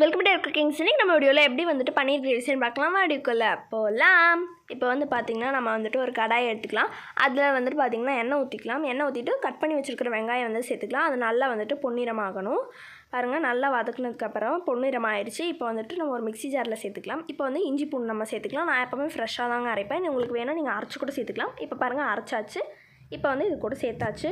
Welcome to cookings இன்னைக்கு நம்ம வீடியோவில் எப்படி வந்துட்டு பன்னீர் கிரேவிஸ்ன்னு பார்க்கலாம். வீடியோக்குள்ளே போகலாம் இப்போ வந்து பார்த்திங்கன்னா நம்ம வந்துட்டு ஒரு கடாயை எடுத்துக்கலாம். அதில் வந்துட்டு பார்த்திங்கன்னா எண்ணெய் ஊற்றிக்கலாம் எண்ணெய் ஊற்றிட்டு கட் பண்ணி வச்சுருக்கிற வெங்காயம் வந்து சேர்த்துக்கலாம். அது நல்லா வந்துட்டு பொன்னிறமாகணும். பாருங்கள் நல்லா வதக்குனதுக்கப்புறம் பொன்னிறம் ஆயிடுச்சு இப்போ வந்துட்டு நம்ம ஒரு மிக்ஸி ஜாரில் சேர்த்துக்கலாம். இப்போ வந்து இஞ்சி பூண்டு நம்ம சேர்த்துக்கலாம். நான் எப்போவுமே ஃப்ரெஷ்ஷாக தாங்க அரைப்பேன். உங்களுக்கு வேணால் நீங்கள் அரைச்சி கூட சேர்த்துக்கலாம். இப்போ பாருங்கள் அரைச்சாச்சு. இப்போ வந்து இது கூட சேர்த்தாச்சு.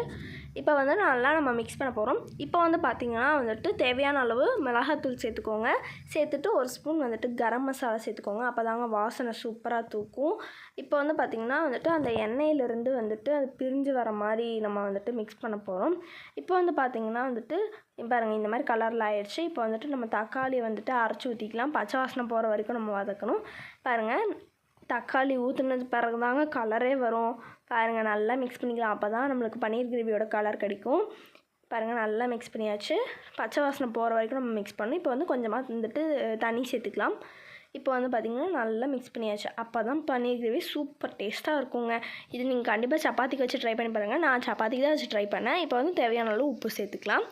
இப்போ வந்து நல்லா நம்ம மிக்ஸ் பண்ண போகிறோம் இப்போ வந்து பார்த்திங்கன்னா வந்துட்டு தேவையான அளவு மிளகாத்தூள் சேர்த்துக்கோங்க. சேர்த்துட்டு ஒரு ஸ்பூன் வந்துட்டு கரம் மசாலா சேர்த்துக்கோங்க. அப்போ தாங்க வாசனை சூப்பராக தூக்கும். இப்போ வந்து பார்த்திங்கன்னா வந்துட்டு அந்த எண்ணெயிலேருந்து வந்துட்டு அது பிரிஞ்சு வர மாதிரி நம்ம வந்துட்டு மிக்ஸ் பண்ண போகிறோம் இப்போ வந்து பார்த்திங்கன்னா வந்துட்டு பாருங்கள் இந்த மாதிரி கலரில் ஆயிடுச்சு. இப்போ வந்துட்டு நம்ம தக்காளி வந்துட்டு அரைச்சி ஊற்றிக்கலாம் பச்சை வாசனை போகிற வரைக்கும் நம்ம வதக்கணும். பாருங்கள் தக்காளி ஊற்றுனது பிறகு தாங்க கலரே வரும். பாருங்கள் நல்லா மிக்ஸ் பண்ணிக்கலாம். அப்போ தான் நம்மளுக்கு பன்னீர் கிரேவியோட கலர் கிடைக்கும். பாருங்கள் நல்லா மிக்ஸ் பண்ணியாச்சு. பச்சை வாசனை போகிற வரைக்கும் நம்ம மிக்ஸ் பண்ணணும். இப்போ வந்து கொஞ்சமாக வந்துட்டு தண்ணி சேர்த்துக்கலாம். இப்போ வந்து பார்த்திங்கன்னா நல்லா மிக்ஸ் பண்ணியாச்சு. அப்போ தான் பன்னீர் கிரேவி சூப்பர் டேஸ்ட்டாக இருக்குங்க. இது நீங்கள் கண்டிப்பாக சப்பாத்திக்கு வச்சு ட்ரை பண்ணி பாருங்கள் நான் சப்பாத்திக்கு தான் வச்சு ட்ரை பண்ணேன். இப்போ வந்து தேவையான அளவு உப்பு சேர்த்துக்கலாம்.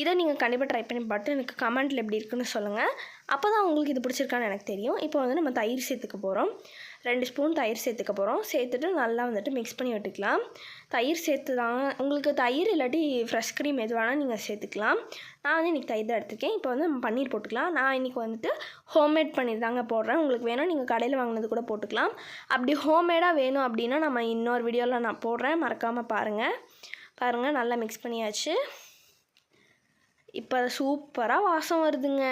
இதை நீங்கள் கண்டிப்பாக ட்ரை பண்ணி பார்த்து எனக்கு கமெண்ட்டில் எப்படி இருக்குன்னு சொல்லுங்கள் அப்போ தான் உங்களுக்கு இது பிடிச்சிருக்கான்னு எனக்கு தெரியும். இப்போ வந்து நம்ம தயிர் சேர்த்துக்க போகிறோம் ரெண்டு ஸ்பூன் தயிர் சேர்த்துக்க போகிறோம் சேர்த்துட்டு நல்லா வந்துட்டு மிக்ஸ் பண்ணி விட்டுக்கலாம் தயிர் சேர்த்து தான் உங்களுக்கு தயிர் இல்லாட்டி ஃப்ரெஷ் க்ரீம் எது வேணால் நீங்கள் சேர்த்துக்கலாம். நான் வந்து இன்றைக்கி தயிர் தான் எடுத்துருக்கேன். இப்போ வந்து நம்ம பன்னீர் போட்டுக்கலாம். நான் இன்றைக்கி வந்துட்டு ஹோம்மேட் பன்னீர் தாங்க போடுறேன். உங்களுக்கு வேணும் நீங்கள் கடையில் வாங்கினது கூட போட்டுக்கலாம். அப்படி ஹோம்மேடாக வேணும் அப்படின்னா நம்ம இன்னொரு வீடியோவில் நான் போடுறேன். மறக்காமல் பாருங்கள் பாருங்கள் நல்லா மிக்ஸ் பண்ணியாச்சு. இப்போ சூப்பராக வாசம் வருதுங்க.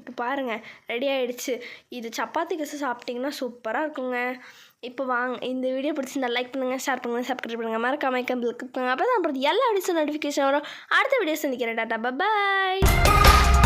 இப்போ பாருங்கள் ரெடி ஆகிடுச்சு இது சப்பாத்திக்கு வச்சு சாப்பிட்டிங்கன்னா சூப்பராக இருக்குங்க. இப்போ வாங்க இந்த வீடியோ பிடிச்சிருந்தா லைக் பண்ணுங்கள் ஷேர் பண்ணுங்கள் சப்ஸ்கிரைப் பண்ணுங்கள் மறக்காம கம்பிள் பண்ணுங்கள் அப்போ தான் அப்புறம் எல்லா வீடியோஸும் நோட்டிஃபிகேஷன் வரும். அடுத்த வீடியோ சந்திக்கிறேன் டாட்டா பாய்